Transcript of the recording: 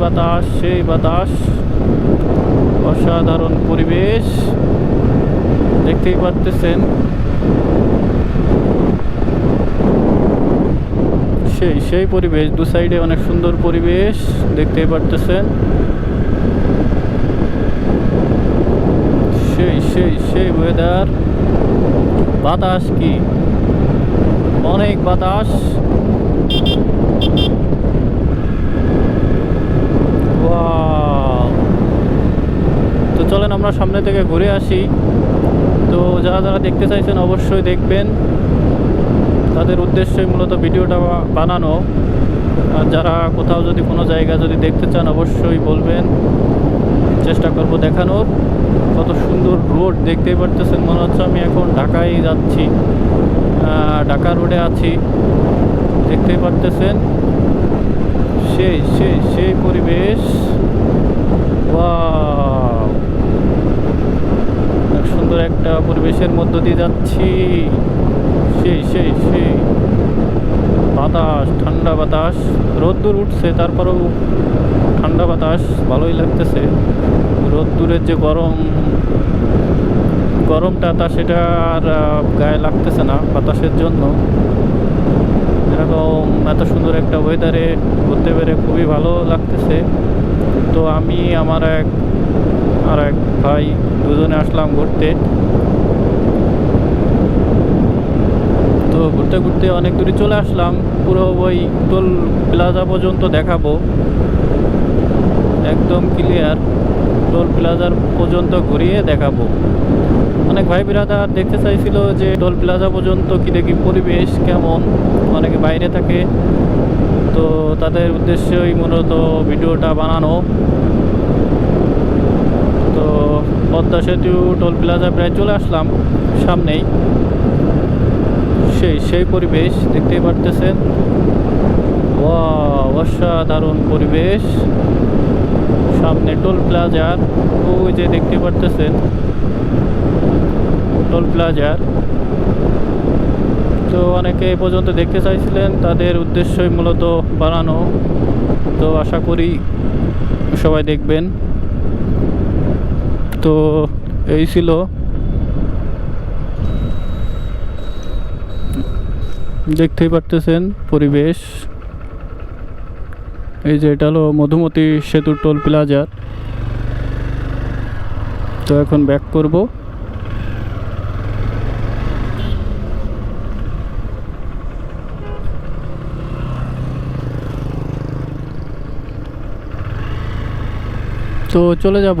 বাতাস, সেই বাতাস। অসাধারণ পরিবেশ। দেখতেই পারতেছেন। সেই সেই পরিবেশ, দু সাইডে অনেক সুন্দর পরিবেশ, দেখতেই পারতেছেন। সেই সেই সেই ওয়েদার বাতাস কি? অনেক বাতাস। আমরা সামনে থেকে ঘুরে আসি। তো যারা যারা দেখতে চাইছেন অবশ্যই দেখবেন। তাদের উদ্দেশ্যে মূলত ভিডিওটা বানানো। আর যারা কোথাও যদি কোনো জায়গা যদি দেখতে চান অবশ্যই বলবেন। চেষ্টা করব দেখানোর। কত সুন্দর রোড দেখতেই পারতেছেন মনে হচ্ছে। আমি এখন ঢাকায় যাচ্ছি। ঢাকা রোডে আছি। দেখতেই পারতেছেন। সেই সেই সেই পরিবেশ। Wow! অনেক সুন্দর একটা পরিবেশের মধ্য দিয়ে যাচ্ছি। সেই সেই সেই। বাতাস, ঠান্ডা বাতাস। রোদ্দুর উঠছে, তারপরেও ঠান্ডা বাতাস, ভালোই লাগতেছে। রোদ্দুরের যে গরম, গরমটা, তা সেটা আর গায়ে লাগতেছে না বাতাসের জন্য। এরকম এত সুন্দর একটা ওয়েদারে ঘুরতে পেরে খুবই ভালো লাগতেছে। তো আমি, আমার এক আর এক ভাই দুজনে আসলাম ঘুরতে। তো ঘুরতে ঘুরতে অনেক দূরে চলে আসলাম। পুরো ওই টোল প্লাজা পর্যন্ত দেখাবো। একদম ক্লিয়ার টোল প্লাজার পর্যন্ত ঘুরিয়ে দেখাবো। অনেক ভাই বিরাদার দেখতে চাইছিল যে টোল প্লাজা পর্যন্ত কী দেখি পরিবেশ, কেমন? অনেকে বাইরে থাকে। তো তাদের উদ্দেশ্যেই মূলত ভিডিওটা বানানো। তো পদ্মা সেতু, টোল প্লাজা প্রায় চলে আসলাম সামনেই। সেই সেই পরিবেশ, দেখতেই পারতেছেন? অসাধারণ পরিবেশ। সামনে টোল প্লাজার ওই যে দেখতে পারতেছেন? টোল প্লাজার তো অনেকে এই পর্যন্ত দেখতে চাইছিলেন, তাদের উদ্দেশ্যই মূলত বানানো। তো আশা করি সবাই দেখবেন। তো এই ছিল। দেখতেই পারতেছেন পরিবেশ। এই যে এটা হলো মধুমতি সেতু টোল প্লাজার তো এখন ব্যাক করব। তো চলে যাব।